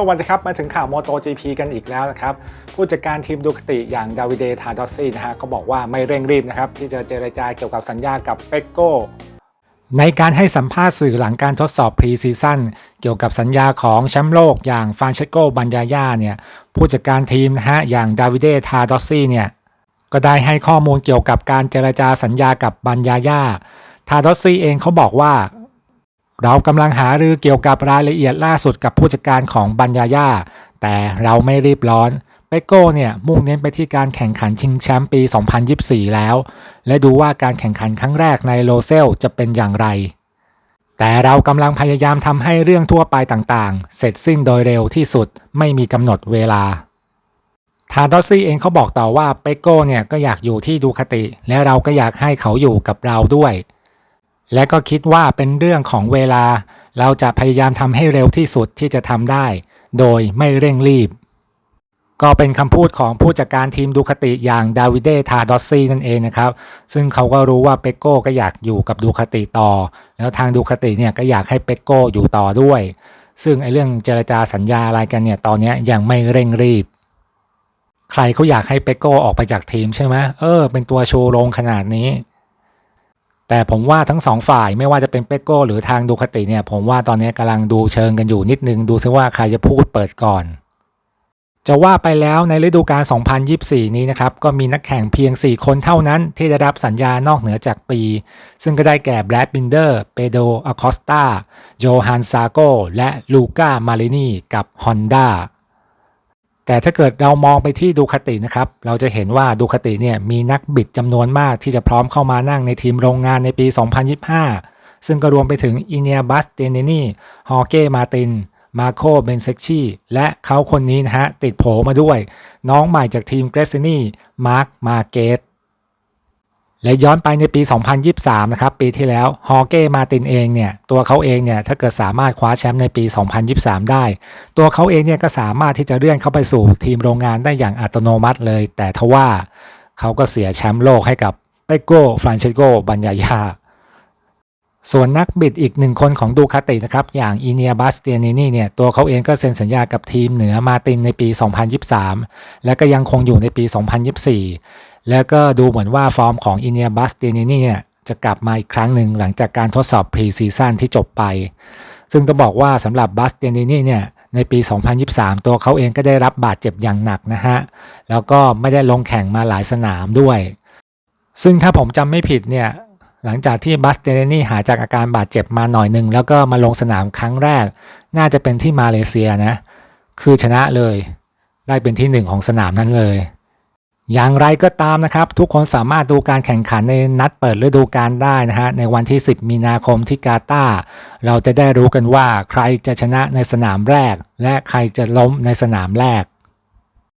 สวัสดีครับ มาถึงข่าว MotoGP กันอีกแล้วนะครับ ผู้จัดการทีมดูคติอย่างดาวิเดทาดอสซี่นะฮะก็บอกว่าไม่เร่งรีบนะครับ ที่จะเจรจาเกี่ยวกับสัญญากับเปโก้ในการให้สัมภาษณ์สื่อหลังการทดสอบพรีซีซั่นเกี่ยวกับสัญญาของแชมป์โลกอย่างฟานเชโกบัญญายาเนี่ยผู้จัดการทีมนะฮะอย่างดาวิเดทาดอสซี่เนี่ยก็ได้ให้ข้อมูลเกี่ยวกับการเจรจาสัญญากับบัญญาย่าทาดอสซี่เองเขาบอกว่า เรากำลังหารือเกี่ยวกับรายละเอียดล่าสุดกับผู้จัดการของบัญญาย่า แต่เราไม่รีบร้อนเปโก้เนี่ยมุ่งเน้นไปที่การแข่งขันชิงแชมป์ปี 2024 แล้ว และดูว่าการแข่งขันครั้งแรกในโลเซลจะเป็นอย่างไร แต่เรากำลังพยายามทำให้เรื่องทั่วไปต่างๆ เสร็จสิ้นโดยเร็วที่สุดไม่มีกำหนดเวลาทาดอซี่เองเขาบอกต่อว่าเปโก้เนี่ยก็อยากอยู่ที่ดูคติ และเราก็อยากให้เขาอยู่กับเราด้วย และก็คิดว่าเป็นเรื่องของเวลา เราจะพยายามทำให้เร็วที่สุดที่จะทำได้ โดยไม่เร่งรีบ ก็เป็นคำพูดของผู้จัดการทีมดูคติอย่างดาวิเดทาดอสซี่นั่นเองนะครับ ซึ่งเขาก็รู้ว่าเปโก้ก็อยากอยู่กับดูคติต่อ แล้วทางดูคติเนี่ยก็อยากให้เปโก้อยู่ต่อด้วย ซึ่งไอ้เรื่องเจรจาสัญญาอะไรกันเนี่ยตอนนี้ยังไม่เร่งรีบใครเขาอยากให้เปโก้ออกไปจากทีมใช่ไหมเออ เป็นตัวโชว์ลงขนาดนี้ แต่ผมว่าทั้งสองฝ่ายไม่ว่าจะเป็นเปโก้หรือทางดูคติเนี่ย ผมว่าตอนนี้กำลังดูเชิงกันอยู่นิดนึง ดูซิว่าใครจะพูดเปิดก่อน จะว่าไปแล้วในฤดูกาล 2024 นี้นะครับ ก็มีนักแข่งเพียง 4 คนเท่านั้น ที่ได้รับสัญญานอกเหนือจากปี ซึ่งก็ได้แก่แบรดบินเดอร์เปโดอคอสตาโจฮันซาโกและลูก้ามารินีกับฮอนด้า แต่ถ้าเกิดเรามองไปที่ดูคตินะครับ เราจะเห็นว่าดูคติเนี่ยมีนักบิดจำนวนมากที่จะพร้อมเข้ามานั่งในทีมโรงงานในปี 2025 ซึ่งก็รวมไปถึงอินเนียบัสเตเนนีฮอเก้มาติน มาโคเบนเซกชีและเขาคนนี้นะฮะ ติดโผมาด้วย น้องใหม่จากทีมเกรซินี่มาร์คมาเกต และย้อนไปในปี 2023 นะครับ ปีที่แล้ว ฮอเก้มาตินเองเนี่ย ตัวเขาเองเนี่ย ถ้าเกิดสามารถคว้าแชมป์ในปี 2023 ได้ ตัวเขาเองเนี่ยก็สามารถที่จะเลื่อนเข้าไปสู่ทีมโรงงานได้อย่างอัตโนมัติเลย แต่ทว่าเขาก็เสียแชมป์โลกให้กับเปโก้ฟรานเชโกบัญญายา ส่วนนักบิดอีกหนึ่งคนของดูคาตินะครับ อย่างอีเนียบัสเตียนินีเนี่ย ตัวเขาเองก็เซ็นสัญญากับทีมเหนือมาตินในปี 2023 และก็ยังคงอยู่ในปี 2024 แล้วก็ดูเหมือนว่าฟอร์มของอินเนียบัสเตียนินีเนี่ยจะกลับมาอีกครั้งหนึ่งหลังจากการทดสอบพรีซีซั่นที่จบไป ซึ่งต้องบอกว่าสำหรับบัสเตียนินีเนี่ยในปี 2023 ตัวเขาเองก็ได้รับบาดเจ็บอย่างหนักนะฮะ แล้วก็ไม่ได้ลงแข่งมาหลายสนามด้วย ซึ่งถ้าผมจำไม่ผิดเนี่ย หลังจากที่บัสเตเนนี่หายจากอาการบาดเจ็บมาหน่อยหนึ่ง แล้วก็มาลงสนามครั้งแรก น่าจะเป็นที่มาเลเซียนะ คือชนะเลย ได้เป็นที่หนึ่งของสนามนั้นเลย อย่างไรก็ตามนะครับ ทุกคนสามารถดูการแข่งขันในนัดเปิดฤดูกาลได้นะฮะในวันที่ 10 มีนาคมที่กาตาร์เราจะได้รู้กันว่าใครจะชนะในสนามแรก และใครจะล้มในสนามแรก